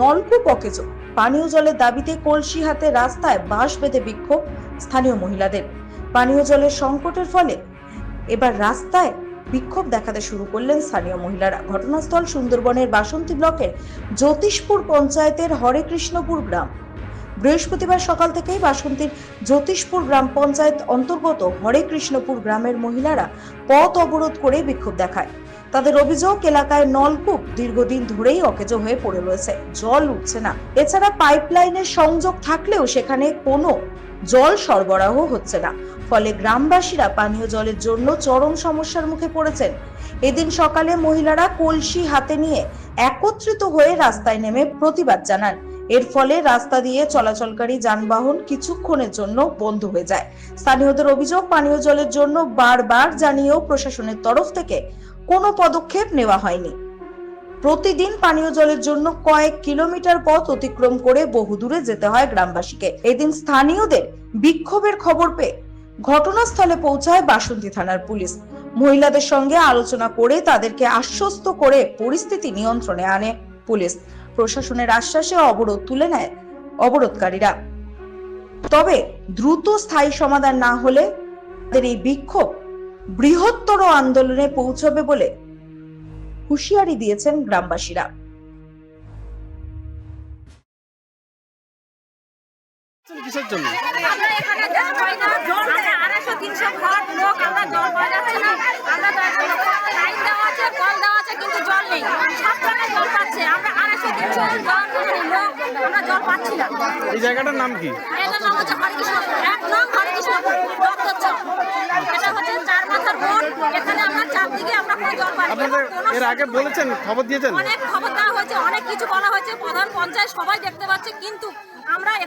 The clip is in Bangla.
নলকূপ অকেজ পানীয় জলের দাবিতে কলসি হাতে রাস্তায় বাঁশ বেঁধে বিক্ষোভ স্থানীয় মহিলাদের। পানীয় জলের সংকটের ফলে এবার রাস্তায় বিক্ষোভ দেখাতে শুরু করলেন স্থানীয় মহিলারা। ঘটনাস্থল সুন্দরবনের বাসন্তী ব্লকের জ্যোতিষপুর পঞ্চায়েতের হরেকৃষ্ণপুর গ্রাম। বৃহস্পতিবার সকাল থেকেই বাসন্তীর জ্যোতিষপুর গ্রাম পঞ্চায়েত অন্তর্গত হরে কৃষ্ণপুর গ্রামের মহিলারা পথ অবরোধ করে বিক্ষোভ দেখায়। তাদের অভিযোগ, এলাকায় নলকূপ দীর্ঘদিন ধরেই অকেজো হয়ে পড়ে রয়েছে। জল উঠছে না। এছাড়া পাইপলাইনের সংযোগ থাকলেও সেখানে কোনো জল সরবরাহ হচ্ছে না। ফলে গ্রামবাসীরা পানীয় জলের জন্য চরম সমস্যার মুখে পড়েছেন। এদিন সকালে মহিলারা কলসি হাতে নিয়ে একত্রিত হয়ে রাস্তায় নেমে প্রতিবাদ জানান। এর ফলে রাস্তা দিয়ে চলাচলকারী যানবাহন কিছুক্ষণের জন্য বন্ধ হয়ে যায়। স্থানীয়দের অভিযোগ, পানীয় জলের জন্য বারবার জানিয়েও প্রশাসনের তরফ থেকে কোনো পদক্ষেপ নেওয়া হয়নি। প্রতিদিন পানীয় জলের জন্য কয়েক কিলোমিটার পথ অতিক্রম করে বহুদূরে যেতে হয় গ্রামবাসীকে। এদিন স্থানীয়দের বিক্ষোভের খবর পেয়ে ঘটনাস্থলে পৌঁছায় বাসন্তী থানার পুলিশ। মহিলাদের সঙ্গে আলোচনা করে তাদেরকে আশ্বস্ত করে পরিস্থিতি নিয়ন্ত্রণে আনে পুলিশ। প্রশাসনের আশ্বাসে অবরোধ তুলে নেয় অবরোধকারীরা। তবে দ্রুত স্থায়ী সমাধান না হলে তাদের এই বিক্ষোভ বৃহত্তর আন্দোলনে পৌঁছবে বলে হুঁশিয়ারি দিয়েছেন গ্রামবাসীরা। কিসের জন্য? আমরা এখানে না আমরা আড়াইশো তিনশো ঘর লোক আমরা জল পাওয়া যাচ্ছে না আমরা তো এখন লাইন দেওয়া আছে কল দেওয়া আছে কিন্তু জল নেই সব জায়গায় জল পাচ্ছে আমরা আড়াইশো তিনশো জন লোক আমরা জল পাচ্ছি না। এই জায়গাটার নাম কি? এটার নাম হচ্ছে হরিকৃষ্ণপুর। এক নং হরিকৃষ্ণপুর এটা হচ্ছে চার মাথার বোর্ড। এখানে আমরা চারদিকে আমরা কোনো জল পাই। আপনাদের এর আগে বলেছেন খবর দিয়েছেন? অনেক খবর দেওয়া হয়েছে অনেক কিছু বলা হয়েছে। প্রধান পঞ্চায়েত সবাই দেখতে পাচ্ছে কিন্তু আমরা